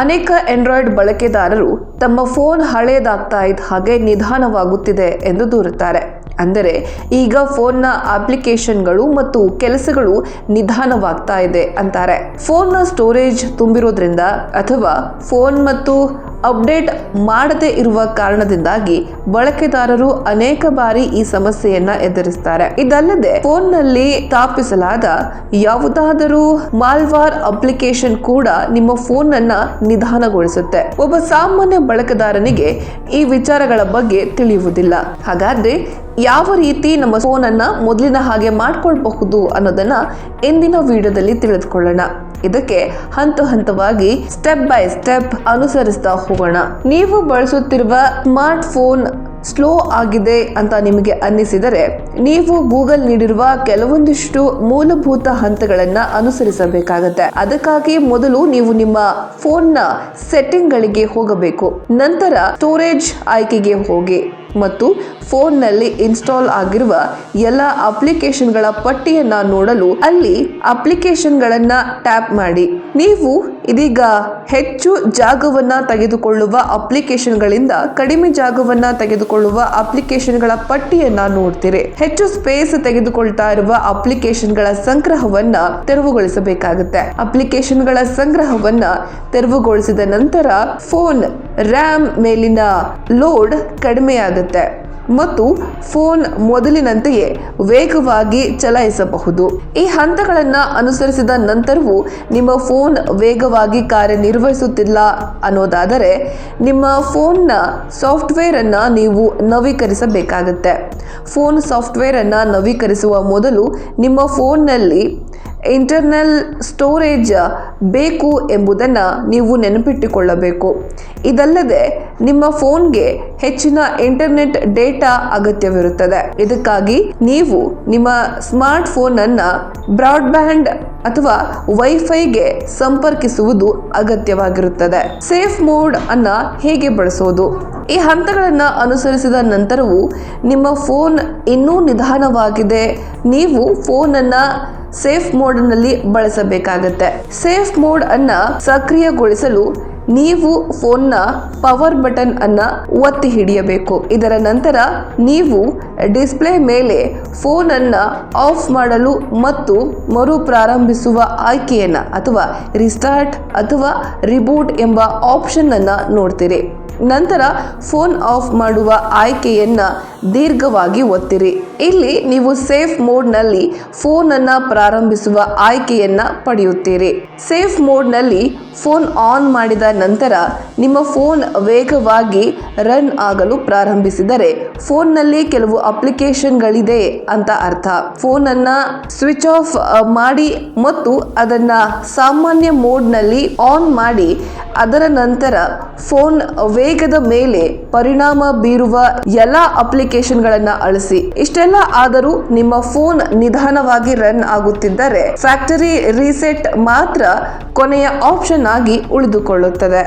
ಅನೇಕ ಆಂಡ್ರಾಯ್ಡ್ ಬಳಕೆದಾರರು ತಮ್ಮ ಫೋನ್ ಹಳೇದಾಗ್ತಾ ಇದ್ದ ಹಾಗೆ ನಿಧಾನವಾಗುತ್ತಿದೆ ಎಂದು ದೂರುತ್ತಾರೆ. ಅಂದರೆ ಈಗ ಫೋನ್ನ ಅಪ್ಲಿಕೇಶನ್ಗಳು ಮತ್ತು ಕೆಲಸಗಳು ನಿಧಾನವಾಗ್ತಾ ಇದೆ ಅಂತಾರೆ. ಫೋನ್ನ ಸ್ಟೋರೇಜ್ ತುಂಬಿರೋದ್ರಿಂದ ಅಥವಾ ಫೋನ್ ಮತ್ತು ಅಪ್ಡೇಟ್ ಮಾಡದೇ ಇರುವ ಕಾರಣದಿಂದಾಗಿ ಬಳಕೆದಾರರು ಅನೇಕ ಬಾರಿ ಈ ಸಮಸ್ಯೆಯನ್ನ ಎದುರಿಸ್ತಾರೆ. ಇದಲ್ಲದೆ ಫೋನ್ನಲ್ಲಿ ಸ್ಥಾಪಿಸಲಾದ ಯಾವುದಾದರೂ ಮಾಲ್ವಾರ್ ಅಪ್ಲಿಕೇಶನ್ ಕೂಡ ನಿಮ್ಮ ಫೋನ್ ಅನ್ನ ನಿಧಾನಗೊಳಿಸುತ್ತೆ. ಒಬ್ಬ ಸಾಮಾನ್ಯ ಬಳಕೆದಾರನಿಗೆ ಈ ವಿಚಾರಗಳ ಬಗ್ಗೆ ತಿಳಿಯುವುದಿಲ್ಲ. ಹಾಗಾದ್ರೆ ಯಾವ ರೀತಿ ನಮ್ಮ ಫೋನ್ ಅನ್ನ ಮೊದಲಿನ ಹಾಗೆ ಮಾಡ್ಕೊಳ್ಬಹುದು ಅನ್ನೋದನ್ನ ಇಂದಿನ ವಿಡಿಯೋದಲ್ಲಿ ತಿಳಿದುಕೊಳ್ಳೋಣ. ಇದಕ್ಕೆ ಹಂತ ಹಂತವಾಗಿ ಸ್ಟೆಪ್ ಬೈ ಸ್ಟೆಪ್ ಅನುಸರಿಸ್ತಾ ಹೋಗೋಣ. ನೀವು ಬಳಸುತ್ತಿರುವ ಸ್ಮಾರ್ಟ್ ಫೋನ್ ಸ್ಲೋ ಆಗಿದೆ ಅಂತ ನಿಮಗೆ ಅನ್ನಿಸಿದರೆ ನೀವು ಗೂಗಲ್ ನೀಡಿರುವ ಕೆಲವೊಂದಿಷ್ಟು ಮೂಲಭೂತ ಹಂತಗಳನ್ನು ಅನುಸರಿಸಬೇಕಾಗತ್ತೆ. ಅದಕ್ಕಾಗಿ ಮೊದಲು ನೀವು ನಿಮ್ಮ ಫೋನ್ನ ಸೆಟ್ಟಿಂಗ್ಗಳಿಗೆ ಹೋಗಬೇಕು. ನಂತರ ಸ್ಟೋರೇಜ್ ಆಯ್ಕೆಗೆ ಹೋಗಿ. ಮತ್ತು ಫೋನ್ನಲ್ಲಿ ಇನ್ಸ್ಟಾಲ್ ಆಗಿರುವ ಎಲ್ಲ ಅಪ್ಲಿಕೇಶನ್ಗಳ ಪಟ್ಟಿಯನ್ನ ನೋಡಲು ಅಲ್ಲಿ ಅಪ್ಲಿಕೇಶನ್ಗಳನ್ನ ಟ್ಯಾಪ್ ಮಾಡಿ. ನೀವು ಇದೀಗ ಹೆಚ್ಚು ಜಾಗವನ್ನ ತೆಗೆದುಕೊಳ್ಳುವ ಅಪ್ಲಿಕೇಶನ್ಗಳಿಂದ ಕಡಿಮೆ ಜಾಗವನ್ನ ತೆಗೆದುಕೊಳ್ಳುವ ಅಪ್ಲಿಕೇಶನ್ಗಳ ಪಟ್ಟಿಯನ್ನ ನೋಡ್ತೀರಿ. ಹೆಚ್ಚು ಸ್ಪೇಸ್ ತೆಗೆದುಕೊಳ್ತಾ ಇರುವ ಅಪ್ಲಿಕೇಶನ್ಗಳ ಸಂಗ್ರಹವನ್ನ ತೆರವುಗೊಳಿಸಬೇಕಾಗುತ್ತೆ. ಅಪ್ಲಿಕೇಶನ್ಗಳ ಸಂಗ್ರಹವನ್ನ ತೆರವುಗೊಳಿಸಿದ ನಂತರ ಫೋನ್ ರ್ಯಾಮ್ ಮೇಲಿನ ಲೋಡ್ ಕಡಿಮೆಯಾಗುತ್ತೆ ಮತ್ತು ಫೋನ್ ಮೊದಲಿನಂತೆಯೇ ವೇಗವಾಗಿ ಚಲಾಯಿಸಬಹುದು. ಈ ಹಂತಗಳನ್ನು ಅನುಸರಿಸಿದ ನಂತರವೂ ನಿಮ್ಮ ಫೋನ್ ವೇಗವಾಗಿ ಕಾರ್ಯನಿರ್ವಹಿಸುತ್ತಿಲ್ಲ ಅನ್ನೋದಾದರೆ ನಿಮ್ಮ ಫೋನ್ನ ಸಾಫ್ಟ್ವೇರ್ ಅನ್ನ ನೀವು ನವೀಕರಿಸಬೇಕಾಗುತ್ತೆ. ಫೋನ್ ಸಾಫ್ಟ್ವೇರ್ ಅನ್ನ ನವೀಕರಿಸುವ ಮೊದಲು ನಿಮ್ಮ ಫೋನ್ನಲ್ಲಿ ಇಂಟರ್ನಲ್ ಸ್ಟೋರೇಜ್ ಬೇಕು ಎಂಬುದನ್ನು ನೀವು ನೆನಪಿಟ್ಟುಕೊಳ್ಳಬೇಕು. ಇದಲ್ಲದೆ, ನಿಮ್ಮ ಫೋನ್ಗೆ ಹೆಚ್ಚಿನ ಇಂಟರ್ನೆಟ್ ಡೇಟಾ ಅಗತ್ಯವಿರುತ್ತದೆ. ಇದಕ್ಕಾಗಿ ನೀವು ನಿಮ್ಮ ಸ್ಮಾರ್ಟ್ ಫೋನ್ ಅನ್ನ ಬ್ರಾಡ್ಬ್ಯಾಂಡ್ ಅಥವಾ ವೈಫೈಗೆ ಸಂಪರ್ಕಿಸುವುದು ಅಗತ್ಯವಾಗಿರುತ್ತದೆ. ಸೇಫ್ ಮೋಡ್ ಅನ್ನ ಹೇಗೆ ಬಳಸೋದು? ಈ ಹಂತಗಳನ್ನು ಅನುಸರಿಸಿದ ನಂತರವೂ ನಿಮ್ಮ ಫೋನ್ ಇನ್ನೂ ನಿಧಾನವಾಗಿದೆ. ನೀವು ಫೋನನ್ನು ಸೇಫ್ ಮೋಡ್ನಲ್ಲಿ ಬಳಸಬೇಕಾಗತ್ತೆ. ಸೇಫ್ ಮೋಡ್ ಅನ್ನ ಸಕ್ರಿಯಗೊಳಿಸಲು ನೀವು ಫೋನ್ನ ಪವರ್ ಬಟನ್ ಅನ್ನ ಒತ್ತಿ ಹಿಡಿಯಬೇಕು. ಇದರ ನಂತರ ನೀವು ಡಿಸ್ಪ್ಲೇ ಮೇಲೆ ಫೋನ್ ಅನ್ನ ಆಫ್ ಮಾಡಲು ಮತ್ತು ಮರು ಪ್ರಾರಂಭಿಸುವ ಆಯ್ಕೆಯನ್ನ, ಅಥವಾ ರಿಸ್ಟಾರ್ಟ್ ಅಥವಾ ರಿಬೂಟ್ ಎಂಬ ಆಪ್ಷನ್ ಅನ್ನ ನೋಡ್ತೀರಿ. ನಂತರ ಫೋನ್ ಆಫ್ ಮಾಡುವ ಆಯ್ಕೆಯನ್ನು ದೀರ್ಘವಾಗಿ ಒತ್ತಿರಿ. ಇಲ್ಲಿ ನೀವು ಸೇಫ್ ಮೋಡ್ನಲ್ಲಿ ಫೋನನ್ನು ಪ್ರಾರಂಭಿಸುವ ಆಯ್ಕೆಯನ್ನು ಪಡೆಯುತ್ತೀರಿ. ಸೇಫ್ ಮೋಡ್ನಲ್ಲಿ ಫೋನ್ ಆನ್ ಮಾಡಿದ ನಂತರ ನಿಮ್ಮ ಫೋನ್ ವೇಗವಾಗಿ ರನ್ ಆಗಲು ಪ್ರಾರಂಭಿಸಿದರೆ ಫೋನ್ನಲ್ಲಿ ಕೆಲವು ಅಪ್ಲಿಕೇಶನ್ಗಳಿದೆ ಅಂತ ಅರ್ಥ. ಫೋನನ್ನು ಸ್ವಿಚ್ ಆಫ್ ಮಾಡಿ ಮತ್ತು ಅದನ್ನು ಸಾಮಾನ್ಯ ಮೋಡ್ನಲ್ಲಿ ಆನ್ ಮಾಡಿ ಅದರ ನಂತರ ಫೋನ್ ವೇಗದ ಮೇಲೆ ಪರಿಣಾಮ ಬೀರುವ ಎಲ್ಲ ಅಪ್ಲಿಕೇಶನ್ಗಳನ್ನು ಅಳಿಸಿ. ಇಷ್ಟೆಲ್ಲ ಆದರೂ ನಿಮ್ಮ ಫೋನ್ ನಿಧಾನವಾಗಿ ರನ್ ಆಗುತ್ತಿದ್ದರೆ ಫ್ಯಾಕ್ಟರಿ ರೀಸೆಟ್ ಮಾತ್ರ ಕೊನೆಯ ಆಪ್ಷನ್ ಆಗಿ ಉಳಿದುಕೊಳ್ಳುತ್ತದೆ.